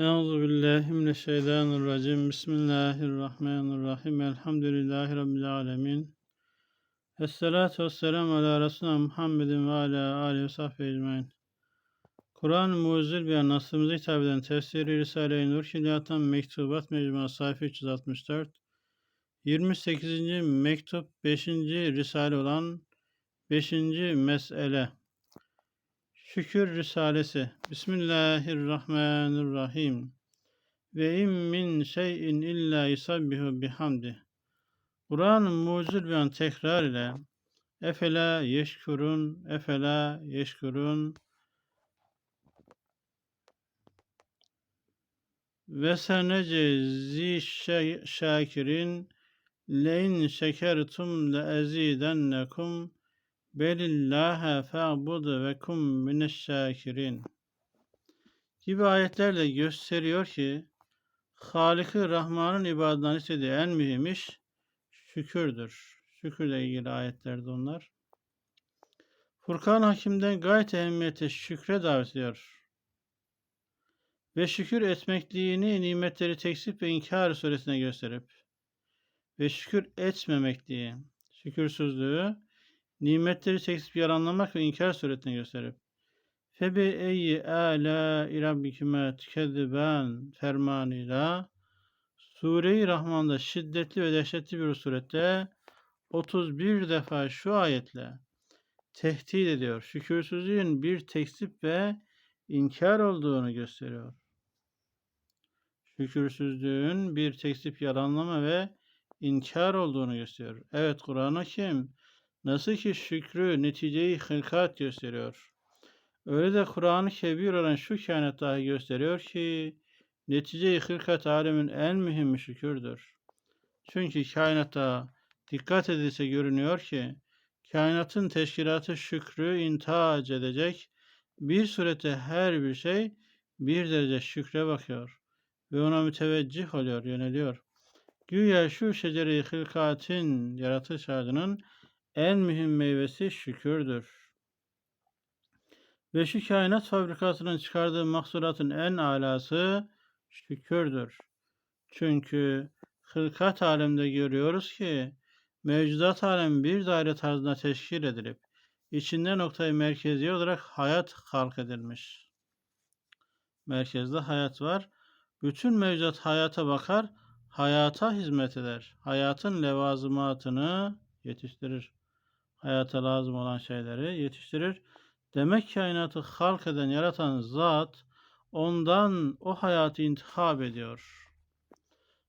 Euzu billahi mineşşeytanirracim. Bismillahirrahmanirrahim. Elhamdülillahi rabbil alamin. Esselatu vesselamu ala Resulina Muhammedin ve ala alihi ve sahbihi ecmaîn. Kur'an-ı Mucizül Beyan nasımıza hitap eden tefsiri Risale-i Nur Hilyatan Mektubat Mecmuası sayfa 364 28. mektup 5. Risale olan 5. mesele Şükür Risalesi. Bismillahirrahmanirrahim. Ve im min şeyin illa yusabbihu bihamdi. Kur'an-ı mucizül beyan tekrar ile Efela yeşkurun, efela yeşkurun ve senecezi şakirin lein şekertum le ezidennekum Belillâhe fe'budu ve kum mineşşâkirin gibi ayetlerle gösteriyor ki Halik-i Rahman'ın ibadından istediği en mühim iş şükürdür. Şükürle ilgili ayetlerdi onlar. Furkan Hakim'den gayet ehemmiyete şükre davet ediyor. Ve şükür etmekliğini nimetleri tekzip ve inkar suresine gösterip ve şükür etmemekliği, şükürsüzlüğü nimetleri çekip yalanlamak ve inkar suretini gösterip Febi eyyi ala rabbikime tükezziben fermanıyla Sure-i Rahman'da şiddetli ve dehşetli bir surette 31 defa şu ayetle tehdit ediyor. Şükürsüzlüğün bir tekzip ve inkar olduğunu gösteriyor. Şükürsüzlüğün bir tekzip yalanlama ve inkar olduğunu gösteriyor. Evet Kur'an-ı Kerim Nasıl ki şükrü neticeyi hılkat gösteriyor. Öyle de Kur'an-ı Kebir olan şu kainat dahi gösteriyor ki neticeyi hılkat alemin en mühimi şükürdür. Çünkü kainata dikkat edilse görünüyor ki kainatın teşkilatı şükrü intac edecek bir surette her bir şey bir derece şükre bakıyor ve ona müteveccih oluyor, yöneliyor. Güya şu şecere-i hılkatin yaratış ağacının en mühim meyvesi şükürdür. Ve şu kainat fabrikasının çıkardığı mahsulatın en alası şükürdür. Çünkü hılkat alemde görüyoruz ki mevcudat alem bir daire tarzında teşkil edilip içinde noktayı merkezi olarak hayat halk edilmiş. Merkezde hayat var. Bütün mevcudat hayata bakar, hayata hizmet eder. Hayatın levazımatını yetiştirir hayata lazım olan şeyleri yetiştirir. Demek kainatı halk eden, yaratan zat ondan o hayatı intihab ediyor.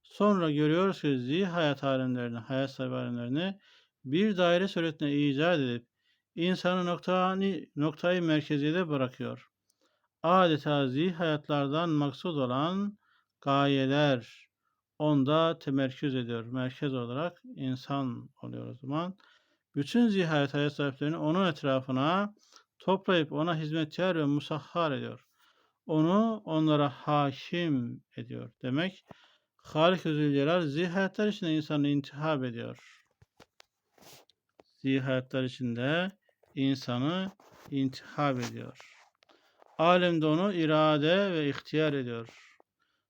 Sonra görüyoruz ki zi hayat alemlerini, hayat sahibi alemlerini bir daire suretine icat edip insanı noktayı, noktayı merkezide bırakıyor. Adeta zi hayatlardan maksud olan gayeler onda temerküz ediyor. Merkez olarak insan oluyor o zaman bütün zihayet hayat sahiplerini onun etrafına toplayıp ona hizmetkar ve musahhar ediyor. Onu onlara hakim ediyor. Demek Halik-i Zülcelal zihayetler içinde insanı intihab ediyor. Zihayetler içinde insanı intihab ediyor. Alemde onu irade ve ihtiyar ediyor.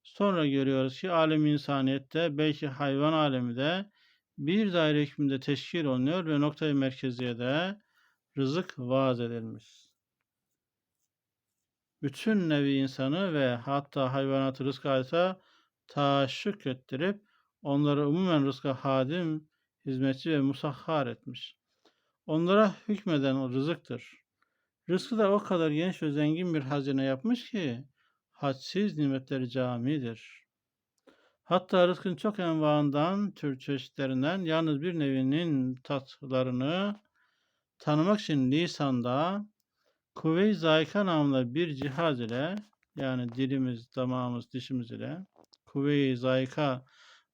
Sonra görüyoruz ki alem insaniyette belki hayvan alemi de bir daire hükmünde teşkil olunuyor ve noktayı merkeziye de rızık vaaz edilmiş. Bütün nevi insanı ve hatta hayvanatı rızk adeta taşık ettirip onları umumen rızka hadim, hizmetçi ve musahhar etmiş. Onlara hükmeden o rızıktır. Rızkı da o kadar genç ve zengin bir hazine yapmış ki hadsiz nimetleri camidir. Hatta rızkın çok envaından, tür çeşitlerinden yalnız bir nevinin tatlarını tanımak için lisanda kuvve-i zayika namlı bir cihaz ile yani dilimiz, damağımız, dişimiz ile kuvve-i zayika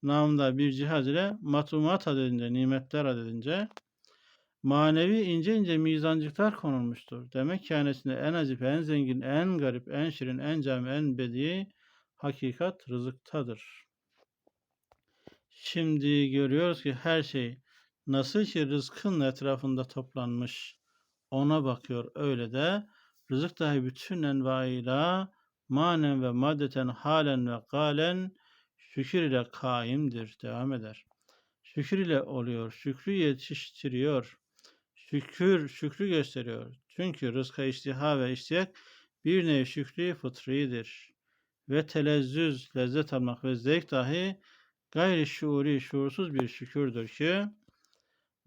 namında bir cihaz ile matumat adedince, nimetler adedince manevi ince ince mizancıklar konulmuştur. Demek kainatinde en azif, en zengin, en garip, en şirin, en cami, en bedi hakikat rızıktadır. Şimdi görüyoruz ki her şey nasıl ki rızkın etrafında toplanmış ona bakıyor. Öyle de rızık dahi bütün envaiyle manen ve maddeten halen ve galen şükür ile kaimdir. Devam eder. Şükür ile oluyor. Şükrü yetiştiriyor. Şükür, şükrü gösteriyor. Çünkü rızka iştiha ve iştiyak bir nevi şükrü fıtridir. Ve telezzüz, lezzet almak ve zevk dahi gayri şuuri, şuursuz bir şükürdür ki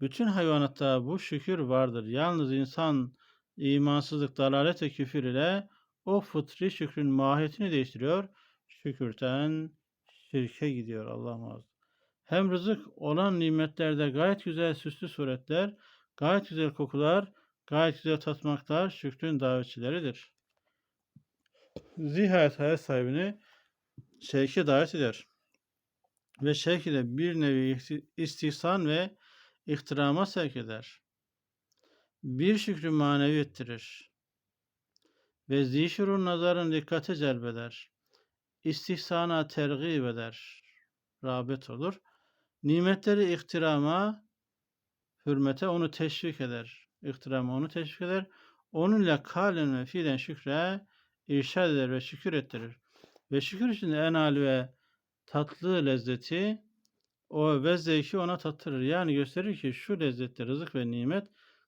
bütün hayvanatta bu şükür vardır. Yalnız insan imansızlık, dalalet ve küfür ile o fıtri şükrün mahiyetini değiştiriyor. Şükürten şirke gidiyor Allah muhafaza. Hem rızık olan nimetlerde gayet güzel süslü suretler, gayet güzel kokular, gayet güzel tatmaklar şükrün davetçileridir. Zihayet hayat sahibini şevke davet eder. Ve şevk ile bir nevi istihsan ve ihtirama sevk eder. Bir şükrü manevi ettirir. Ve zişurun nazarın dikkate celbeder. İstihsana tergib eder. Rağbet olur. Nimetleri ihtirama, hürmete onu teşvik eder. İhtirama onu teşvik eder. Onunla kalen ve fiilen şükre irşad eder ve şükür ettirir. Ve şükür için en âli ve tatlı lezzeti o ve zevki ona tattırır. Yani gösterir ki şu lezzette rızık ve nimet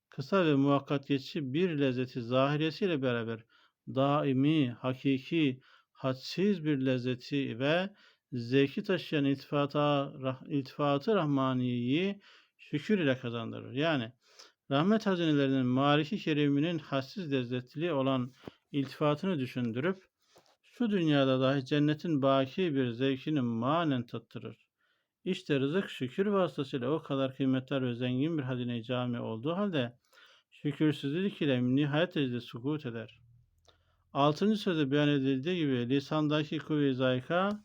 kısa ve muhakkak geçici bir lezzeti zahiresiyle beraber daimi, hakiki, hadsiz bir lezzeti ve zevki taşıyan iltifata, rah, iltifatı rahmaniyi şükür ile kazandırır. Yani rahmet hazinelerinin mariki keriminin hassiz lezzetli olan iltifatını düşündürüp şu dünyada dahi cennetin baki bir zevkini manen tattırır. İşte rızık şükür vasıtasıyla o kadar kıymetli ve zengin bir hazine cami olduğu halde şükürsüzlük ile nihayet derecede sukut eder. Altıncı sözde beyan edildiği gibi lisandaki kuvve-i zayka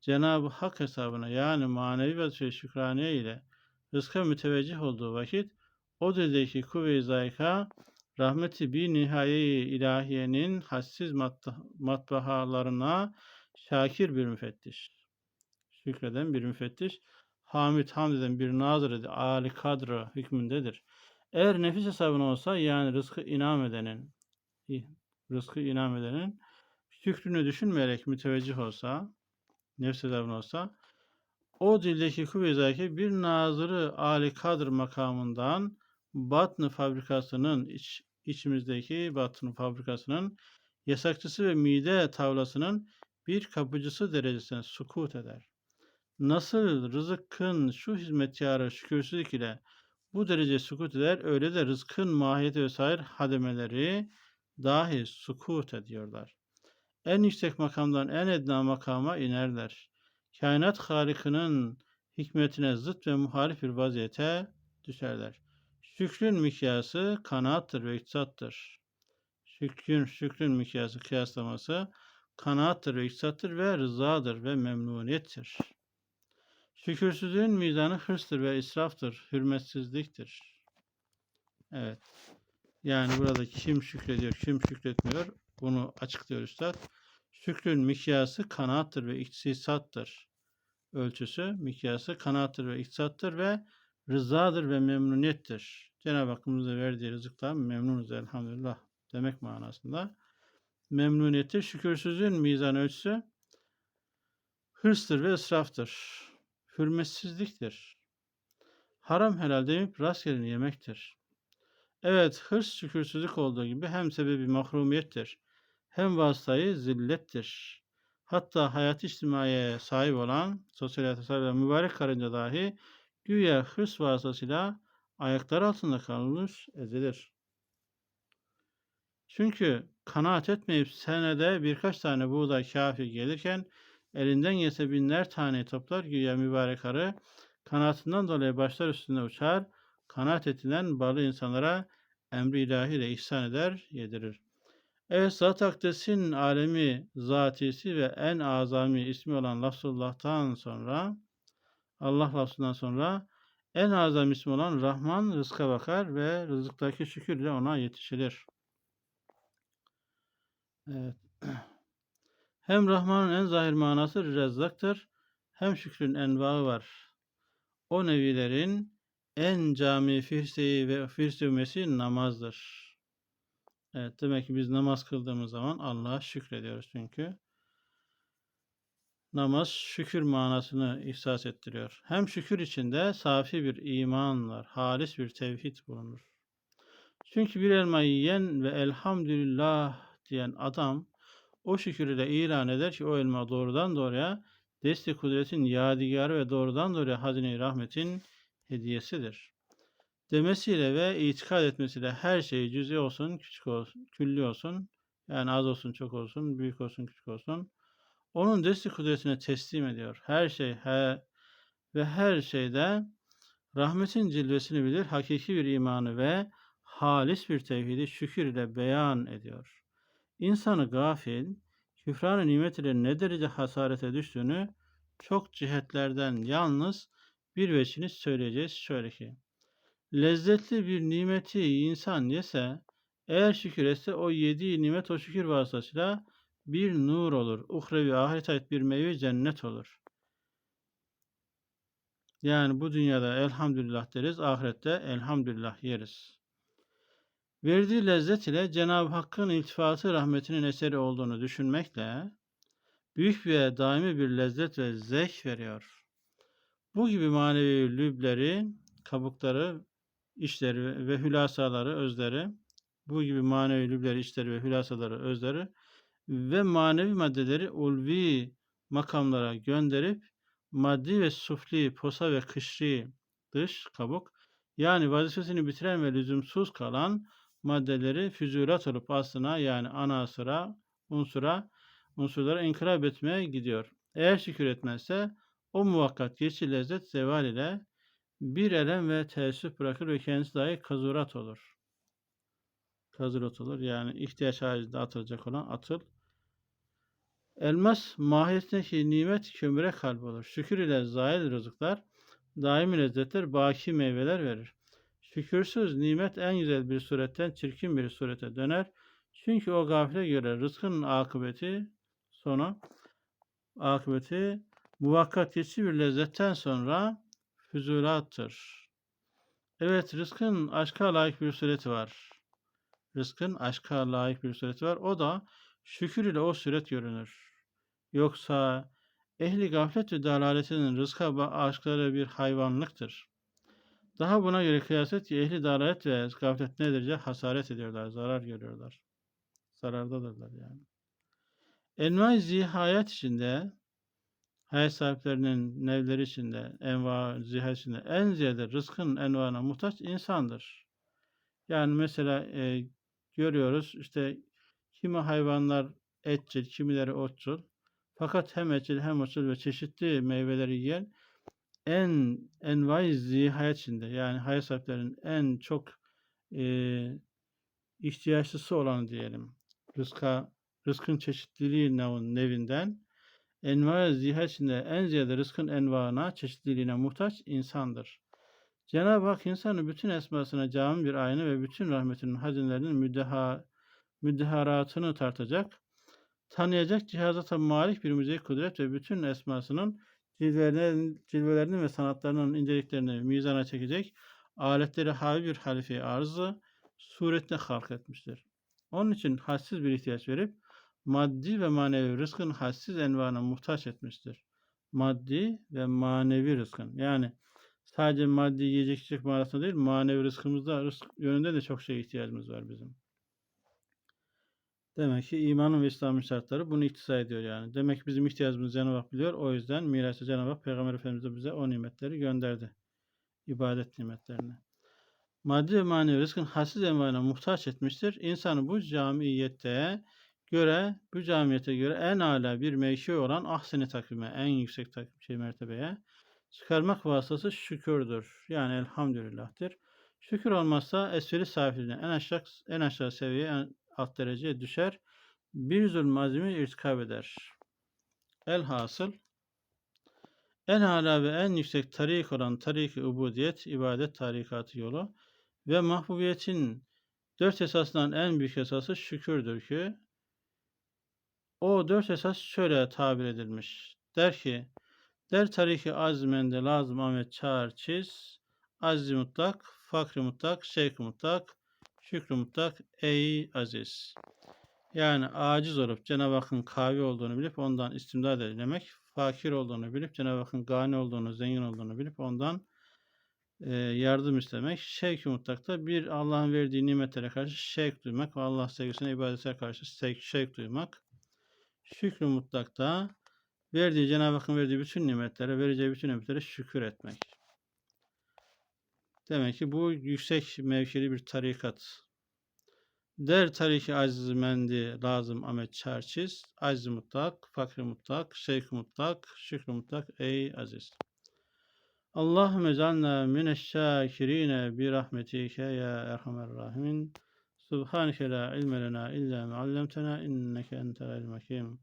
Cenab-ı Hak hesabına yani manevi ve şükraniye ile rızka müteveccih olduğu vakit o dildeki kuvve-i zayka rahmeti bir nihaye ilahiyenin hassiz matbahalarına şakir bir müfettiş. Şükreden bir müfettiş. Hamid hamd eden bir nazır. Ali kadro hükmündedir. Eğer nefis hesabına olsa yani rızkı inam edenin rızkı inam edenin şükrünü düşünmeyerek müteveccih olsa nefs hesabına olsa o dildeki kuvve bir nazırı Ali Kadr makamından Batını fabrikasının iç, içimizdeki Batını fabrikasının yasakçısı ve mide tavlasının bir kapıcısı derecesine sukut eder. Nasıl rızıkın şu hizmetkarı şükürsüzlük ile bu derece sukut eder, öyle de rızkın mahiyeti vesaire hademeleri dahi sukut ediyorlar. En yüksek makamdan en edna makama inerler. Kainat harikinin hikmetine zıt ve muhalif bir vaziyete düşerler. Şükrün mikyası kanaattır ve iktisattır. Şükrün, şükrün mikyası kıyaslaması kanaattır ve iktisattır ve rızadır ve memnuniyettir. Şükürsüzlüğün mizanı hırstır ve israftır, hürmetsizliktir. Evet. Yani burada kim şükrediyor, kim şükretmiyor bunu açıklıyor Üstad. Şükrün mikyası kanaattır ve iktisattır. Ölçüsü, mikyası kanaattır ve iktisattır ve rızadır ve memnuniyettir. Cenab-ı Hakk'ın verdiği rızıktan memnunuz elhamdülillah demek manasında. Memnuniyettir. Şükürsüzlüğün mizan ölçüsü hırstır ve israftır. Hürmetsizliktir. Haram helal demeyip rastgele yemektir. Evet, hırs şükürsüzlük olduğu gibi hem sebebi mahrumiyettir, hem vasıtayı zillettir. Hatta hayat içtimaiye sahip olan sosyal olan mübarek karınca dahi güya hırs vasıtasıyla ayaklar altında kalmış ezilir. Çünkü kanaat etmeyip senede birkaç tane buğday kafi gelirken elinden yese binler tane toplar güya mübarek arı kanatından dolayı başlar üstünde uçar, kanaat etilen balı insanlara emri ilahi ile ihsan eder, yedirir. Evet, zat akdesin alemi zatisi ve en azami ismi olan lafzullah'tan sonra Allah lafzından sonra en azam ismi olan Rahman rızka bakar ve rızıktaki şükürle ona yetişilir. Evet. Hem Rahman'ın en zahir manası rezzaktır, hem şükrün envaı var. O nevilerin en cami firseyi ve firsevmesi namazdır. Evet, demek ki biz namaz kıldığımız zaman Allah'a şükrediyoruz çünkü. Namaz şükür manasını ihsas ettiriyor. Hem şükür içinde safi bir iman var, halis bir tevhid bulunur. Çünkü bir elmayı yiyen ve elhamdülillah diyen adam o şükür ile ilan eder ki o elma doğrudan doğruya desti kudretin yadigarı ve doğrudan doğruya hazine rahmetin hediyesidir. Demesiyle ve itikad etmesiyle her şey cüzi olsun, küçük olsun, külli olsun, yani az olsun, çok olsun, büyük olsun, küçük olsun, onun desti kudretine teslim ediyor. Her şey her, ve her şeyde rahmetin cilvesini bilir, hakiki bir imanı ve halis bir tevhidi şükür ile beyan ediyor. İnsanı gafil, küfran nimet ile ne derece hasarete düştüğünü çok cihetlerden yalnız bir veçini söyleyeceğiz şöyle ki. Lezzetli bir nimeti insan yese, eğer şükür etse o yediği nimet o şükür vasıtasıyla bir nur olur. Uhrevi ahiret ait bir meyve cennet olur. Yani bu dünyada elhamdülillah deriz, ahirette elhamdülillah yeriz. Verdiği lezzet ile Cenab-ı Hakk'ın iltifatı rahmetinin eseri olduğunu düşünmekle büyük ve daimi bir lezzet ve zevk veriyor. Bu gibi manevi lübleri, kabukları, işleri ve hülasaları, özleri, bu gibi manevi lübleri, işleri ve hülasaları, özleri ve manevi maddeleri ulvi makamlara gönderip maddi ve sufli, posa ve kışri, dış, kabuk, yani vazifesini bitiren ve lüzumsuz kalan maddeleri füzülat olup aslına yani ana sıra, unsura, unsurlara inkılap etmeye gidiyor. Eğer şükür etmezse o muvakkat geçici lezzet zeval ile bir elem ve teessüf bırakır ve kendisi dahi kazurat olur. Kazurat olur yani ihtiyaç haricinde atılacak olan atıl. Elmas mahiyetindeki nimet kömüre kalp olur. Şükür ile zahil rızıklar, daimi lezzetler, baki meyveler verir. Şükürsüz nimet en güzel bir suretten çirkin bir surete döner. Çünkü o gafile göre rızkın akıbeti sonu akıbeti muvakkat geçici bir lezzetten sonra füzulattır. Evet rızkın aşka layık bir sureti var. Rızkın aşka layık bir sureti var. O da şükür ile o suret görünür. Yoksa ehli gaflet ve dalaletinin rızka aşkları bir hayvanlıktır. Daha buna göre kıyas et ki ehli dalalet ve gaflet ne derece hasaret ediyorlar, zarar görüyorlar. Zarardadırlar yani. Envai zihayet içinde hayat sahiplerinin nevleri içinde, enva zihayet içinde en ziyade rızkın envana muhtaç insandır. Yani mesela e, görüyoruz işte kimi hayvanlar etçil, kimileri otçul. Fakat hem etçil hem otçul ve çeşitli meyveleri yiyen en envai zihayet içinde yani hayat sahiplerinin en çok e, ihtiyaçlısı olan diyelim. Rızka, rızkın çeşitliliği nevinden enva zihayet içinde en ziyade rızkın envaına, çeşitliliğine muhtaç insandır. Cenab-ı Hak insanı bütün esmasına cami bir ayna ve bütün rahmetinin hazinlerinin müddeha, müddeharatını tartacak, tanıyacak cihazata malik bir müzik kudret ve bütün esmasının cilvelerinin, cilvelerinin ve sanatlarının inceliklerini mizana çekecek aletleri havi bir halife arzı suretine halk etmiştir. Onun için hassiz bir ihtiyaç verip maddi ve manevi rızkın hassiz envana muhtaç etmiştir. Maddi ve manevi rızkın. Yani sadece maddi yiyecek içecek manasında değil, manevi rızkımızda, rızk yönünde de çok şey ihtiyacımız var bizim. Demek ki imanın ve İslam'ın şartları bunu iktisat ediyor yani. Demek ki bizim ihtiyacımızı Cenab-ı Hak biliyor. O yüzden mirasçı Cenab-ı Hak Peygamber Efendimiz bize o nimetleri gönderdi. İbadet nimetlerini. Maddi ve manevi rızkın hassiz envana muhtaç etmiştir. İnsanı bu camiyette göre, bu camiyete göre en âlâ bir mevki olan ahseni takvime, en yüksek takvim şey mertebeye çıkarmak vasıtası şükürdür. Yani elhamdülillah'tir. Şükür olmazsa esferi safiliğine en aşağı, en aşağı seviyeye, en alt dereceye düşer. Bir zulm azimi irtikab eder. Elhasıl en âlâ ve en yüksek tarik olan tarik-i ubudiyet, ibadet tarikatı yolu ve mahbubiyetin dört esasından en büyük esası şükürdür ki o dört esas şöyle tabir edilmiş. Der ki, der tariki azmende lazım Ahmet çağır çiz, azzi mutlak, fakri mutlak, şevk mutlak, Şükrü mutlak ey aziz. Yani aciz olup Cenab-ı Hakk'ın kavi olduğunu bilip ondan istimdad edilemek, fakir olduğunu bilip Cenab-ı Hakk'ın gani olduğunu, zengin olduğunu bilip ondan e, yardım istemek. Şevk-i mutlakta bir Allah'ın verdiği nimetlere karşı şevk duymak ve Allah sevgisine ibadete karşı şevk, şevk duymak. Şükrü mutlakta verdiği Cenab-ı Hakk'ın verdiği bütün nimetlere, vereceği bütün nimetlere şükür etmek. Demek ki bu yüksek mevkili bir tarikat. Der tariki aziz mendi lazım Ahmet Çerçiz. Aziz mutlak, fakir mutlak, şeyh mutlak, şükrü mutlak ey aziz. Allahümme ecalna mineşşâkirîne bi rahmetike ya erhamer rahimin. Subhaneke la ilme lena illa ma allamtena inneke entel alim hakim.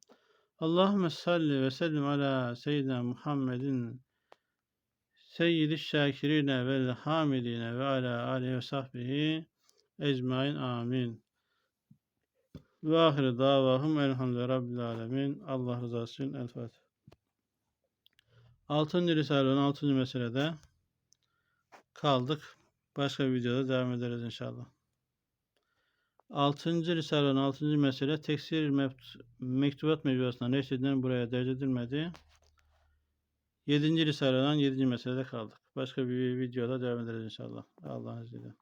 Allahümme salli ve sellim ala seyyidina Muhammedin seyyidi şakirine vel hamidine ve ala alihi ve sahbihi ecmain amin. Ve ahire davahum elhamdülillahi rabbil alemin. Allah rızası için El Fatiha. 6. Risale'nin 6. meselede kaldık. Başka bir videoda devam ederiz inşallah. 6. Risale'nin 6. mesele teksir mektubat mecbuasına neşredilen buraya derc edilmedi. 7. Risale'den 7. meselede kaldık. Başka bir videoda devam ederiz inşallah. Allah'ın izniyle.